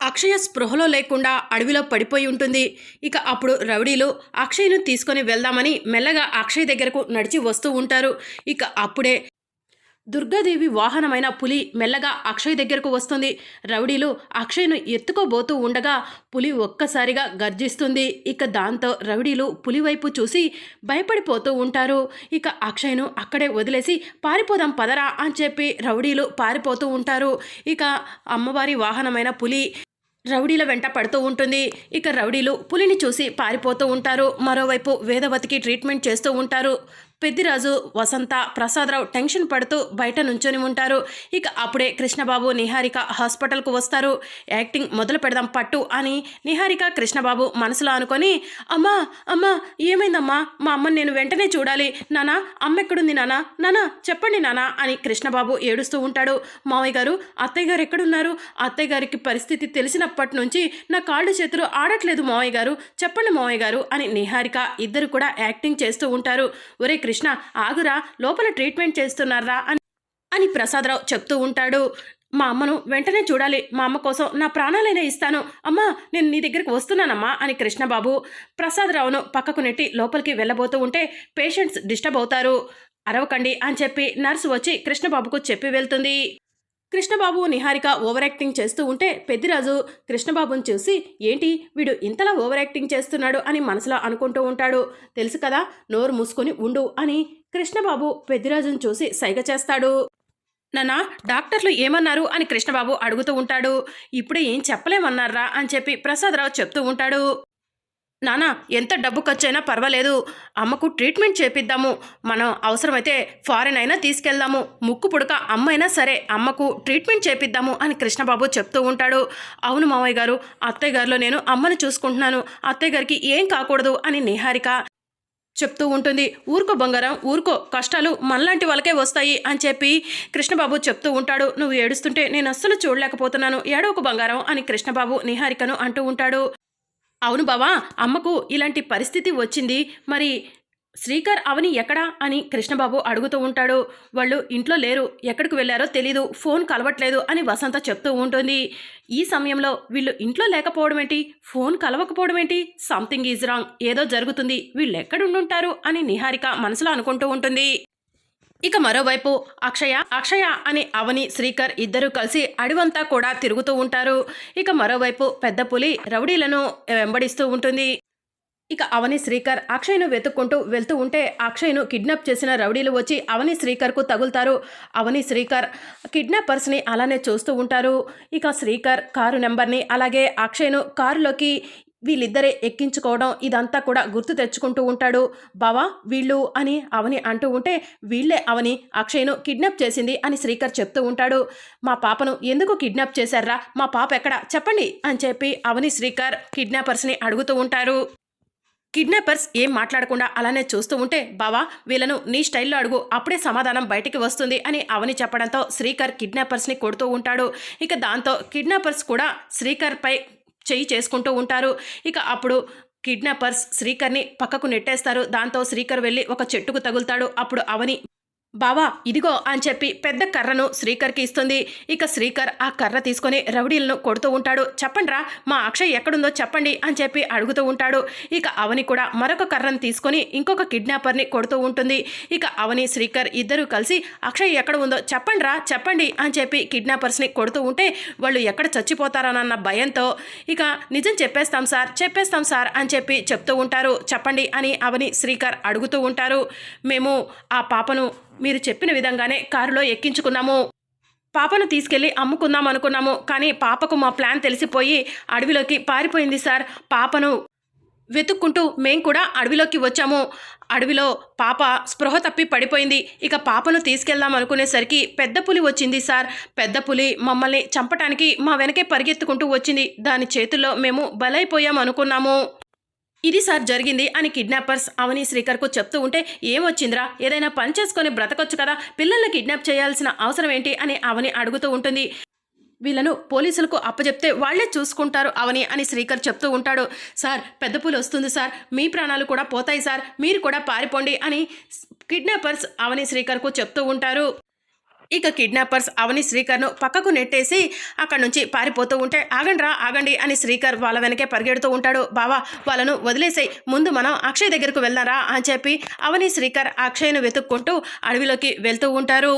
అక్షయ స్పృహలో లేకుండా అడవిలో పడిపోయి ఉంటుంది. ఇక అప్పుడు రౌడీలు అక్షయ్ను తీసుకొని వెళ్దామని మెల్లగా అక్షయ్ దగ్గరకు నడిచి వస్తూ ఉంటారు. ఇక అప్పుడే దుర్గాదేవి వాహనమైన పులి మెల్లగా అక్షయ్ దగ్గరకు వస్తుంది. రౌడీలు అక్షయ్ను ఎత్తుకోబోతూ ఉండగా పులి ఒక్కసారిగా గర్జిస్తుంది. ఇక దాంతో రౌడీలు పులి వైపు చూసి భయపడిపోతూ ఉంటారు. ఇక అక్షయ్ను అక్కడే వదిలేసి పారిపోదాం పదరా అని చెప్పి రౌడీలు పారిపోతూ ఉంటారు. ఇక అమ్మవారి వాహనమైన పులి రౌడీల వెంట పడుతూ ఉంటుంది. ఇక రౌడీలు పులిని చూసి పారిపోతూ ఉంటారు. మరోవైపు వేదవతికి ట్రీట్మెంట్ చేస్తూ ఉంటారు. పెద్దిరాజు వసంత ప్రసాదరావు టెన్షన్ పడుతూ బయట నుంచొని ఉంటారు. ఇక అప్పుడే కృష్ణబాబు నిహారిక హాస్పిటల్కు వస్తారు. యాక్టింగ్ మొదలు పెడదాం పట్టు అని నిహారిక కృష్ణబాబు మనసులో అనుకొని అమ్మా అమ్మా ఏమైందమ్మా? మా అమ్మని నేను వెంటనే చూడాలి. నానా అమ్మ ఎక్కడుంది నానా? నానా చెప్పండి నానా అని కృష్ణబాబు ఏడుస్తూ ఉంటాడు. మావయ్య గారు అత్తయ్య గారు ఎక్కడున్నారు? అత్తయ్య గారికి పరిస్థితి తెలిసినప్పటి నుంచి నా కాళ్ళు చేతులు ఆడట్లేదు మావయ్య గారు. చెప్పండి మావయ్య గారు అని నిహారిక ఇద్దరు కూడా యాక్టింగ్ చేస్తూ ఉంటారు. ఒరే కృష్ణ ఆగురా లోపల ట్రీట్మెంట్ చేస్తున్నారా? అని అని ప్రసాదరావు చెప్తూ ఉంటాడు. మా అమ్మను వెంటనే చూడాలి. మా అమ్మ కోసం నా ప్రాణాలైనా ఇస్తాను. అమ్మా నేను నీ దగ్గరికి వస్తున్నానమ్మా అని కృష్ణబాబు ప్రసాదరావును పక్కకు నెట్టి లోపలికి వెళ్ళబోతూ ఉంటే పేషెంట్స్ డిస్టర్బ్ అవుతారు. అరవకండి అని చెప్పి నర్సు వచ్చి కృష్ణబాబుకు చెప్పి వెళ్తుంది. కృష్ణబాబు నిహారిక ఓవర్ యాక్టింగ్ చేస్తూ ఉంటే పెద్దిరాజు కృష్ణబాబుని చూసి ఏంటి? వీడు ఇంతలా ఓవర్ యాక్టింగ్ చేస్తున్నాడు అని మనసులో అనుకుంటూ ఉంటాడు. తెలుసు కదా నోరు మూసుకొని ఉండు అని కృష్ణబాబు పెద్దిరాజును చూసి సైగ చేస్తాడు. నానా డాక్టర్లు ఏమన్నారు? అని కృష్ణబాబు అడుగుతూ ఉంటాడు. ఇప్పుడే ఏం చెప్పలేమన్నారా? అని చెప్పి ప్రసాదరావు చెప్తూ ఉంటాడు. నానా ఎంత డబ్బు ఖర్చైనా పర్వాలేదు. అమ్మకు ట్రీట్మెంట్ చేపిద్దాము. మనం అవసరమైతే ఫారెన్ అయినా తీసుకెళ్దాము. ముక్కు పుడక అమ్మైనా సరే అమ్మకు ట్రీట్మెంట్ చేపిద్దాము అని కృష్ణబాబు చెప్తూ ఉంటాడు. అవును మావయ్య గారు అత్తయ్య గారిలో నేను అమ్మని చూసుకుంటున్నాను. అత్తయ్య గారికి ఏం కాకూడదు అని నిహారిక చెప్తూ ఉంటుంది. ఊరుకో బంగారం ఊరుకో కష్టాలు మనలాంటి వాళ్ళకే వస్తాయి అని చెప్పి కృష్ణబాబు చెప్తూ ఉంటాడు. నువ్వు ఏడుస్తుంటే నేను అస్సలు చూడలేకపోతున్నాను. ఏడవకు బంగారం అని కృష్ణబాబు నిహారికను అంటూ ఉంటాడు. అవును బావా అమ్మకు ఇలాంటి పరిస్థితి వచ్చింది. మరి శ్రీకర్ అవని ఎక్కడా అని కృష్ణబాబు అడుగుతూ ఉంటాడు. వాళ్ళు ఇంట్లో లేరు ఎక్కడికి వెళ్ళారో తెలీదు ఫోన్ కలవట్లేదు అని వసంత చెప్తూ ఉంటుంది. ఈ సమయంలో వీళ్ళు ఇంట్లో లేకపోవడం ఏంటి? ఫోన్ కలవకపోవడం ఏంటి? సంథింగ్ ఈజ్ రాంగ్ ఏదో జరుగుతుంది వీళ్ళు ఎక్కడుండుంటారు అని నిహారిక మనసులో అనుకుంటూ ఉంటుంది. ఇక మరోవైపు అక్షయ అక్షయ అని అవని శ్రీకర్ ఇద్దరూ కలిసి అడివంతా కూడా తిరుగుతూ ఉంటారు. ఇక మరోవైపు పెద్ద పులి రౌడీలను వెంబడిస్తూ ఉంటుంది. ఇక అవని శ్రీకర్ అక్షయ్ను వెతుక్కుంటూ వెళ్తూ ఉంటే అక్షయ్ను కిడ్నాప్ చేసిన రౌడీలు వచ్చి అవని శ్రీకర్కు తగులుతారు. అవని శ్రీకర్ కిడ్నాపర్స్ని అలానే చూస్తూ ఉంటారు. ఇక శ్రీకర్ కారు నెంబర్ని అలాగే అక్షయ్ను కారులోకి వీళ్ళిద్దరే ఎక్కించుకోవడం ఇదంతా కూడా గుర్తు తెచ్చుకుంటూ ఉంటాడు. బావా వీళ్ళు అని అవని అంటూ ఉంటే వీళ్ళే అవని అక్షయ్ను కిడ్నాప్ చేసింది అని శ్రీకర్ చెప్తూ ఉంటాడు. మా పాపను ఎందుకు కిడ్నాప్ చేశారా? మా పాప ఎక్కడ? చెప్పండి అని చెప్పి అవని శ్రీకర్ కిడ్నాపర్స్ని అడుగుతూ ఉంటారు. కిడ్నాపర్స్ ఏం మాట్లాడకుండా అలానే చూస్తూ ఉంటే బావా వీళ్ళను నీ స్టైల్లో అడుగు అప్పుడే సమాధానం బయటికి వస్తుంది అని అవని చెప్పడంతో శ్రీకర్ కిడ్నాపర్స్ని కొడుతూ ఉంటాడు. ఇక దాంతో కిడ్నాపర్స్ కూడా శ్రీకర్పై చెయ్యి చేసుకుంటూ ఉంటారు. ఇక అప్పుడు కిడ్నాపర్స్ శ్రీకర్ని పక్కకు నెట్టేస్తారు. దాంతో శ్రీకర్ వెళ్ళి ఒక చెట్టుకు తగులుతాడు. అప్పుడు అవని బావా ఇదిగో అని చెప్పి పెద్ద కర్రను శ్రీకర్కి ఇస్తుంది. ఇక శ్రీకర్ ఆ కర్ర తీసుకొని రౌడీలను కొడుతూ ఉంటాడు. చెప్పండిరా మా అక్షయ్ ఎక్కడుందో చెప్పండి అని చెప్పి అడుగుతూ ఉంటాడు. ఇక అవని కూడా మరొక కర్రను తీసుకొని ఇంకొక కిడ్నాపర్ని కొడుతూ ఉంటుంది. ఇక అవని శ్రీకర్ ఇద్దరూ కలిసి అక్షయ్ ఎక్కడ ఉందో చెప్పండ్రా చెప్పండి అని చెప్పి కిడ్నాపర్స్ని కొడుతూ ఉంటే వాళ్ళు ఎక్కడ చచ్చిపోతారనన్న భయంతో ఇక నిజం చెప్పేస్తాం సార్ చెప్పేస్తాం సార్ అని చెప్పి చెప్తూ ఉంటారు. చెప్పండి అని అవని శ్రీకర్ అడుగుతూ ఉంటారు. మేము ఆ పాపను మీరు చెప్పిన విధంగానే కారులో ఎక్కించుకున్నాము. పాపను తీసుకెళ్ళి అమ్ముకుందాం అనుకున్నాము కానీ పాపకు మా ప్లాన్ తెలిసిపోయి అడవిలోకి పారిపోయింది సార్. పాపను వెతుక్కుంటూ మేం కూడా అడవిలోకి వచ్చాము. అడవిలో పాప స్పృహ తప్పి పడిపోయింది. ఇక పాపను తీసుకెళ్దాం అనుకునేసరికి పెద్ద పులి వచ్చింది సార్. పెద్ద పులి మమ్మల్ని చంపటానికి మా వెనకే పరిగెత్తుకుంటూ వచ్చింది. దాని చేతుల్లో మేము బలైపోయాం అనుకున్నాము ఇది సార్ జరిగింది అని కిడ్నాపర్స్ అవని శ్రీకర్కు చెప్తూ ఉంటే ఏమొచ్చిందిరా? ఏదైనా పని చేసుకొని బ్రతకొచ్చు కదా? పిల్లల్ని కిడ్నాప్ చేయాల్సిన అవసరం ఏంటి అని అవని అడుగుతూ ఉంటుంది. వీళ్ళను పోలీసులకు అప్పచెప్తే వాళ్ళే చూసుకుంటారు అవని అని శ్రీకర్ చెప్తూ ఉంటాడు. సార్ పెద్ద పూలు వస్తుంది సార్. మీ ప్రాణాలు కూడా పోతాయి సార్. మీరు కూడా పారిపోండి అని కిడ్నాపర్స్ అవని శ్రీకర్కు చెప్తూ ఉంటారు. ఇక కిడ్నాపర్స్ అవని శ్రీకర్ను పక్కకు నెట్టేసి అక్కడి నుంచి పారిపోతూ ఉంటే ఆగండ్రా ఆగండి అని శ్రీకర్ వాళ్ళ వెనకే పరిగెడుతూ ఉంటాడు. బావా వాళ్ళను వదిలేసే ముందు మనం అక్షయ్ దగ్గరకు వెళ్దారా అని చెప్పి అవని శ్రీకర్ అక్షయ్ను వెతుక్కుంటూ అడవిలోకి వెళ్తూ ఉంటారు.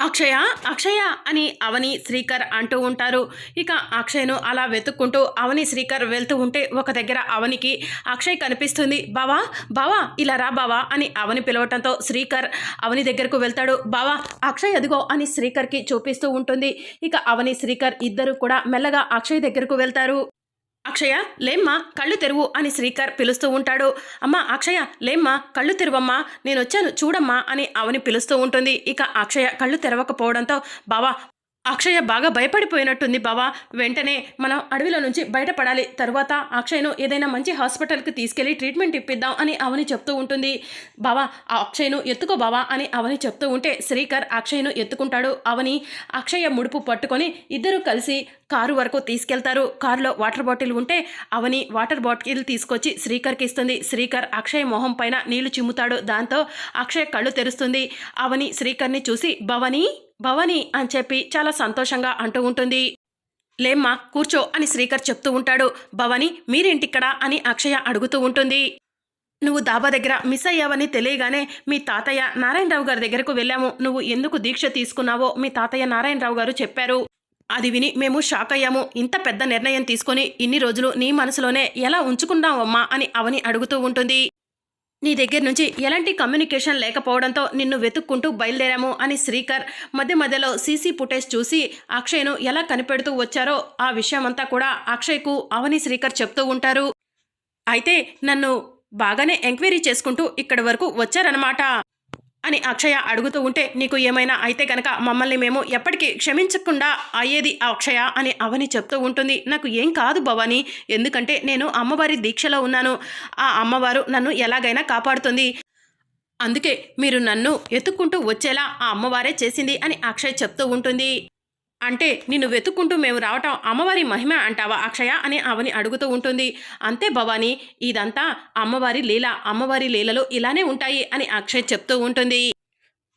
అక్షయ అక్షయ అని అవని శ్రీకర్ అంటూ ఉంటారు. ఇక అక్షయ్ను అలా వెతుక్కుంటూ అవని శ్రీకర్ వెళ్తూ ఉంటే ఒక దగ్గర అవనికి అక్షయ్ కనిపిస్తుంది. బావా బావా ఇలా రా బావా అని అవని పిలవటంతో శ్రీకర్ అవని దగ్గరకు వెళ్తాడు. బావా అక్షయ్ అదిగో అని శ్రీకర్కి చూపిస్తూ ఉంటుంది. ఇక అవని శ్రీకర్ ఇద్దరు కూడా మెల్లగా అక్షయ్ దగ్గరకు వెళ్తారు. అక్షయ లేమ్మా కళ్ళు తెరువు అని శ్రీకర్ పిలుస్తూ ఉంటాడు. అమ్మా అక్షయ లేమ్మా కళ్ళు తెరువమ్మా నేను వచ్చాను చూడమ్మా అని అవని పిలుస్తూ ఉంటుంది. ఇక అక్షయ కళ్ళు తెరవకపోవడంతో బావా అక్షయ బాగా భయపడిపోయినట్టుంది బావా. వెంటనే మనం అడవిలో నుంచి బయటపడాలి. తర్వాత అక్షయ్ను ఏదైనా మంచి హాస్పిటల్కి తీసుకెళ్ళి ట్రీట్మెంట్ ఇప్పిద్దాం అని అవని చెప్తూ ఉంటుంది. బావా ఆ అక్షయ్ను ఎత్తుకో బావా అని అవని చెప్తూ ఉంటే శ్రీకర్ అక్షయ్ను ఎత్తుకుంటాడు. అవని అక్షయ ముడుపు పట్టుకొని ఇద్దరూ కలిసి కారు వరకు తీసుకెళ్తారు. కారులో వాటర్ బాటిల్ ఉంటే అవని వాటర్ బాటిల్ తీసుకొచ్చి శ్రీకర్కి ఇస్తుంది. శ్రీకర్ అక్షయ్ మొహం పైన నీళ్ళు చిమ్ముతాడు. దాంతో అక్షయ్ కళ్ళు తెరుస్తుంది. అవని శ్రీకర్ని చూసి భవని భవని అని చెప్పి చాలా సంతోషంగా అంటూ ఉంటుంది. లేమ్మా కూర్చో అని శ్రీకర్ చెప్తూ ఉంటాడు. భవని మీరేంటిక్కడ? అని అక్షయ అడుగుతూ ఉంటుంది. నువ్వు దాబా దగ్గర మిస్ అయ్యావని తెలియగానే మీ తాతయ్య నారాయణరావు గారి దగ్గరకు వెళ్ళాము. నువ్వు ఎందుకు దీక్ష తీసుకున్నావో? మీ తాతయ్య నారాయణరావు గారు చెప్పారు. అది విని మేము షాక్ అయ్యాము. ఇంత పెద్ద నిర్ణయం తీసుకొని ఇన్ని రోజులు నీ మనసులోనే ఎలా ఉంచుకున్నావమ్మా అని అవని అడుగుతూ ఉంటుంది. నీ దగ్గర నుంచి ఎలాంటి కమ్యూనికేషన్ లేకపోవడంతో నిన్ను వెతుక్కుంటూ బయలుదేరాము అని శ్రీకర్ మధ్య మధ్యలో సీసీ ఫుటేజ్ చూసి అక్షయ్ను ఎలా కనిపెడుతూ వచ్చారో ఆ విషయమంతా కూడా అక్షయ్కు అవని శ్రీకర్ చెప్తూ ఉంటారు. అయితే నన్ను బాగానే ఎంక్వైరీ చేసుకుంటూ ఇక్కడి వరకు వచ్చారనమాట అని అక్షయ అడుగుతూ ఉంటే నీకు ఏమైనా అయితే గనక మమ్మల్ని మేము ఎప్పటికీ క్షమించకుండా అయ్యేది ఆ అక్షయ అని అవని చెప్తూ ఉంటుంది. నాకు ఏం కాదు భవాని ఎందుకంటే నేను అమ్మవారి దీక్షలో ఉన్నాను. ఆ అమ్మవారు నన్ను ఎలాగైనా కాపాడుతుంది. అందుకే మీరు నన్ను ఎత్తుక్కుంటూ వచ్చేలా ఆ అమ్మవారే చేసింది అని అక్షయ్ చెప్తూ ఉంటుంది. అంటే నిన్ను వెతుక్కుంటూ మేము రావటం అమ్మవారి మహిమ అంటావా అక్షయ అని అవని అడుగుతూ ఉంటుంది. అంతే భవాని ఇదంతా అమ్మవారి లీల అమ్మవారి లీలలు ఇలానే ఉంటాయి అని అక్షయ్ చెప్తూ ఉంటుంది.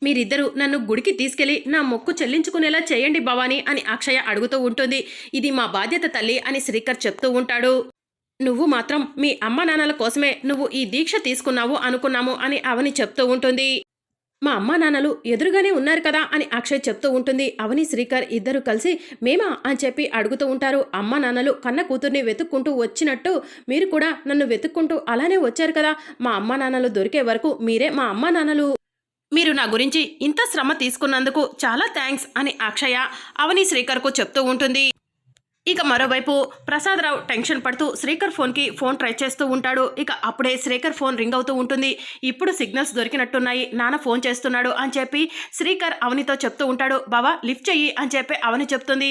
మీరిద్దరూ నన్ను గుడికి తీసుకెళ్ళి నా మొక్కు చెల్లించుకునేలా చేయండి భవాని అని అక్షయ అడుగుతూ ఉంటుంది. ఇది మా బాధ్యత తల్లి అని శ్రీకర్ చెప్తూ ఉంటాడు. నువ్వు మాత్రం మీ అమ్మ నాన్నల కోసమే నువ్వు ఈ దీక్ష తీసుకున్నావు అనుకున్నాము అని అవని చెప్తూ ఉంటుంది. మా అమ్మా నాన్నలు ఎదురుగానే ఉన్నారు కదా అని అక్షయ్ చెప్తూ ఉంటుంది. అవని శ్రీకర్ ఇద్దరు కలిసి మేమా అని చెప్పి అడుగుతూ ఉంటారు. అమ్మా నాన్నలు కన్న కూతుర్ని వెతుక్కుంటూ వచ్చినట్టు మీరు కూడా నన్ను వెతుక్కుంటూ అలానే వచ్చారు కదా. మా అమ్మా నాన్నలు దొరికే వరకు మీరే మా అమ్మా నాన్నలు. మీరు నా గురించి ఇంత శ్రమ తీసుకున్నందుకు చాలా థ్యాంక్స్ అని అక్షయ అవని శ్రీకర్కు చెప్తూ ఉంటుంది. ఇక మరోవైపు ప్రసాదరావు టెన్షన్ పడుతూ శ్రీకర్ ఫోన్కి ఫోన్ ట్రై చేస్తూ ఉంటాడు. ఇక అప్పుడే శ్రీకర్ ఫోన్ రింగ్ అవుతూ ఉంటుంది. ఇప్పుడు సిగ్నల్స్ దొరికినట్టున్నాయి. నాన్న ఫోన్ చేస్తున్నాడు అని చెప్పి శ్రీకర్ అవనితో చెప్తూ ఉంటాడు. బావా లిఫ్ట్ చెయ్యి అని చెప్పి అవని చెప్తుంది.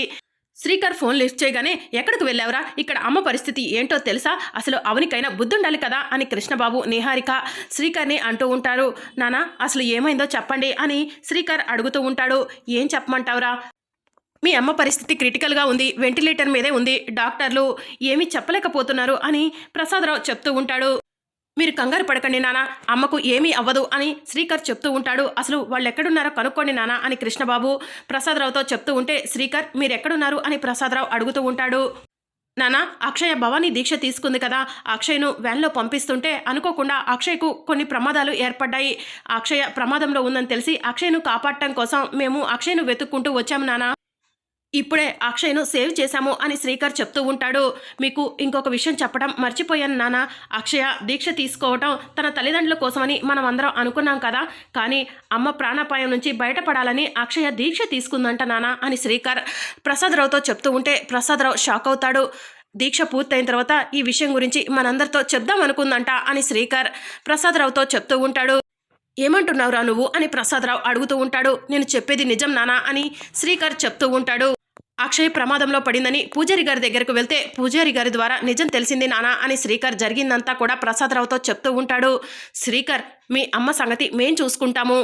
శ్రీకర్ ఫోన్ లిఫ్ట్ చేయగానే ఎక్కడికి వెళ్ళావరా? ఇక్కడ అమ్మ పరిస్థితి ఏంటో తెలుసా? అసలు అవనికైనా బుద్ధుండాలి కదా? అని కృష్ణబాబు నిహారిక శ్రీకర్ని అంటూ ఉంటారు. నానా అసలు ఏమైందో చెప్పండి అని శ్రీకర్ అడుగుతూ ఉంటాడు. ఏం చెప్పమంటావురా? మీ అమ్మ పరిస్థితి క్రిటికల్గా ఉంది వెంటిలేటర్ మీదే ఉంది డాక్టర్లు ఏమీ చెప్పలేకపోతున్నారు అని ప్రసాదరావు చెప్తూ ఉంటాడు. మీరు కంగారు పడకండి నాన్న అమ్మకు ఏమీ అవ్వదు అని శ్రీకర్ చెప్తూ ఉంటాడు. అసలు వాళ్ళు ఎక్కడున్నారో కనుక్కోండి నాన్న అని కృష్ణబాబు ప్రసాదరావుతో చెప్తూ ఉంటే శ్రీకర్ మీరు ఎక్కడున్నారు అని ప్రసాదరావు అడుగుతూ ఉంటాడు. నానా అక్షయ భవానీ దీక్ష తీసుకుంది కదా అక్షయ్ను వ్యాన్లో పంపిస్తుంటే అనుకోకుండా అక్షయ్కు కొన్ని ప్రమాదాలు ఏర్పడ్డాయి. అక్షయ ప్రమాదంలో ఉందని తెలిసి అక్షయ్ను కాపాడటం కోసం మేము అక్షయ్ను వెతుక్కుంటూ వచ్చాము నానా. ఇప్పుడే అక్షయ్ను సేవ్ చేశాము అని శ్రీకర్ చెప్తూ ఉంటాడు. మీకు ఇంకొక విషయం చెప్పడం మర్చిపోయాను నాన్న అక్షయ దీక్ష తీసుకోవటం తన తల్లిదండ్రుల కోసమని మనం అందరం అనుకున్నాం కదా. కానీ అమ్మ ప్రాణాపాయం నుంచి బయటపడాలని అక్షయ దీక్ష తీసుకుందంట నాన్న అని శ్రీకర్ ప్రసాదరావుతో చెప్తూ ఉంటే ప్రసాదరావు షాక్ అవుతాడు. దీక్ష పూర్తయిన తర్వాత ఈ విషయం గురించి మనందరితో చెప్దాం అనుకుందంట అని శ్రీకర్ ప్రసాదరావుతో చెప్తూ ఉంటాడు. ఏమంటున్నావురా నువ్వు అని ప్రసాదరావు అడుగుతూ ఉంటాడు. నేను చెప్పేది నిజం నానా అని శ్రీకర్ చెప్తూ ఉంటాడు. అక్షయ్ ప్రమాదంలో పడిందని పూజారి గారి దగ్గరకు వెళ్తే పూజారి గారి ద్వారా నిజం తెలిసింది నానా అని శ్రీకర్ జరిగిందంతా కూడా ప్రసాదరావుతో చెప్తూ ఉంటాడు. శ్రీకర్ మీ అమ్మ సంగతి మేం చూసుకుంటాము.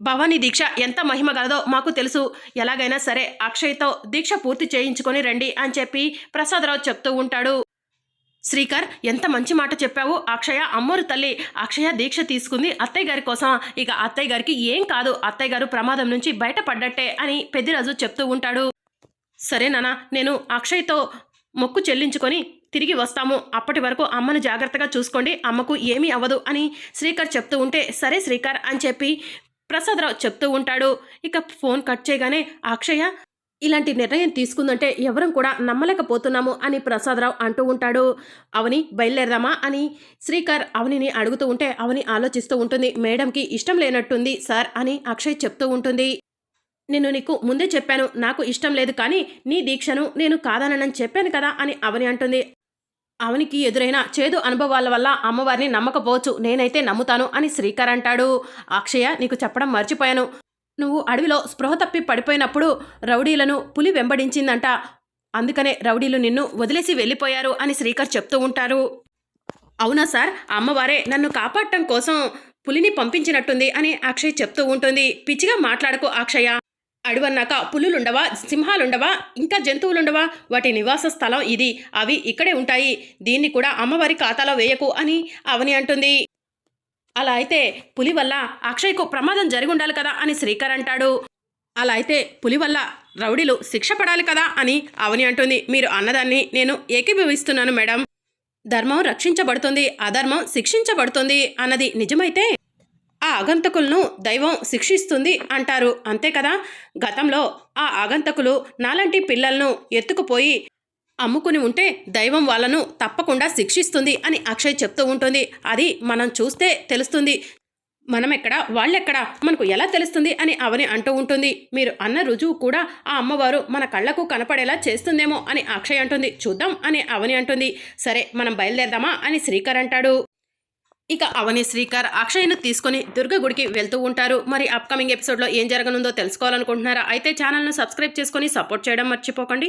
భవానీ దీక్ష ఎంత మహిమ గలదో మాకు తెలుసు. ఎలాగైనా సరే అక్షయ్తో దీక్ష పూర్తి చేయించుకొని రండి అని చెప్పి ప్రసాదరావు చెప్తూ ఉంటాడు. శ్రీకర్ ఎంత మంచి మాట చెప్పావు. అక్షయ అమ్మోరు తల్లి అక్షయ దీక్ష తీసుకుంది అత్తయ్య గారి కోసం. ఇక అత్తయ్య గారికి ఏం కాదు. అత్తయ్య గారు ప్రమాదం నుంచి బయటపడ్డట్టే అని పెద్దిరాజు చెప్తూ ఉంటాడు. సరే నానా నేను అక్షయ్తో మొక్కు చెల్లించుకొని తిరిగి వస్తాము. అప్పటి వరకు అమ్మను జాగ్రత్తగా చూసుకోండి. అమ్మకు ఏమీ అవ్వదు అని శ్రీకర్ చెప్తూ ఉంటే సరే శ్రీకర్ అని చెప్పి ప్రసాదరావు చెప్తూ ఉంటాడు. ఇక ఫోన్ కట్ చేయగానే అక్షయ ఇలాంటి నిర్ణయం తీసుకుందంటే ఎవరం కూడా నమ్మలేకపోతున్నాము అని ప్రసాదరావు అంటూ ఉంటాడు. అవని బయలుదేరదామా అని శ్రీకర్ అవనిని అడుగుతూ ఉంటే అవని ఆలోచిస్తూ ఉంటుంది. మేడంకి ఇష్టం లేనట్టుంది సార్ అని అక్షయ్ చెప్తూ ఉంటుంది. నేను నీకు ముందే చెప్పాను నాకు ఇష్టం లేదు కానీ నీ దీక్షను నేను కాదనని చెప్పాను కదా అని అవని అంటుంది. అవనికి ఎదురైన చేదు అనుభవాల వల్ల అమ్మవారిని నమ్మకపోవచ్చు నేనైతే నమ్ముతాను అని శ్రీకర్ అంటాడు. అక్షయ నీకు చెప్పడం మర్చిపోయాను. నువ్వు అడవిలో స్పృహ తప్పి పడిపోయినప్పుడు రౌడీలను పులి వెంబడించిందంట. అందుకనే రౌడీలు నిన్ను వదిలేసి వెళ్ళిపోయారు అని శ్రీకర్ చెప్తూ ఉంటారు. అవునా సార్? అమ్మవారే నన్ను కాపాడటం కోసం పులిని పంపించినట్టుంది అని అక్షయ్ చెప్తూ ఉంటుంది. పిచ్చిగా మాట్లాడకు అక్షయ. అడవన్నాక పులులుండవా సింహాలుండవా ఇంకా జంతువులుండవా? వాటి నివాస స్థలం ఇది. అవి ఇక్కడే ఉంటాయి. దీన్ని కూడా అమ్మవారి ఖాతాలో వేయకు అని అవని అంటుంది. అలా అయితే పులి వల్ల అక్షయ్కు ప్రమాదం జరిగి ఉండాలి కదా అని శ్రీకర్ అంటాడు. అలా అయితే పులి వల్ల రౌడీలు శిక్ష పడాలి కదా అని అవని అంటుంది. మీరు అన్నదాన్ని నేను ఏకీభవిస్తున్నాను మేడం. ధర్మం రక్షించబడుతుంది అధర్మం శిక్షించబడుతుంది అన్నది నిజమైతే ఆ ఆగంతకులను దైవం శిక్షిస్తుంది అంటారు. అంతే కదా? గతంలో ఆ ఆగంతకులు నాలాంటి పిల్లలను ఎత్తుకుపోయి అమ్ముకుని ఉంటే దైవం వాళ్ళను తప్పకుండా శిక్షిస్తుంది అని అక్షయ్ చెప్తూ ఉంటుంది. అది మనం చూస్తే తెలుస్తుంది. మనం ఎక్కడ వాళ్ళెక్కడ మనకు ఎలా తెలుస్తుంది అని అవని అంటూ ఉంటుంది. మీరు అన్న రుజువు కూడా ఆ అమ్మవారు మన కళ్ళకు కనపడేలా చేస్తుందేమో అని అక్షయ్ అంటుంది. చూద్దాం అని అవని అంటుంది. సరే మనం బయలుదేరదామా అని శ్రీకర్ అంటాడు. ఇక అవని శ్రీకర్ అక్షయ్ను తీసుకొని దుర్గ గుడికి వెళ్తూ ఉంటారు. మరి అప్కమింగ్ ఎపిసోడ్లో ఏం జరగనుందో తెలుసుకోవాలనుకుంటున్నారా? అయితే ఛానల్ను సబ్స్క్రైబ్ చేసుకొని సపోర్ట్ చేయడం మర్చిపోకండి.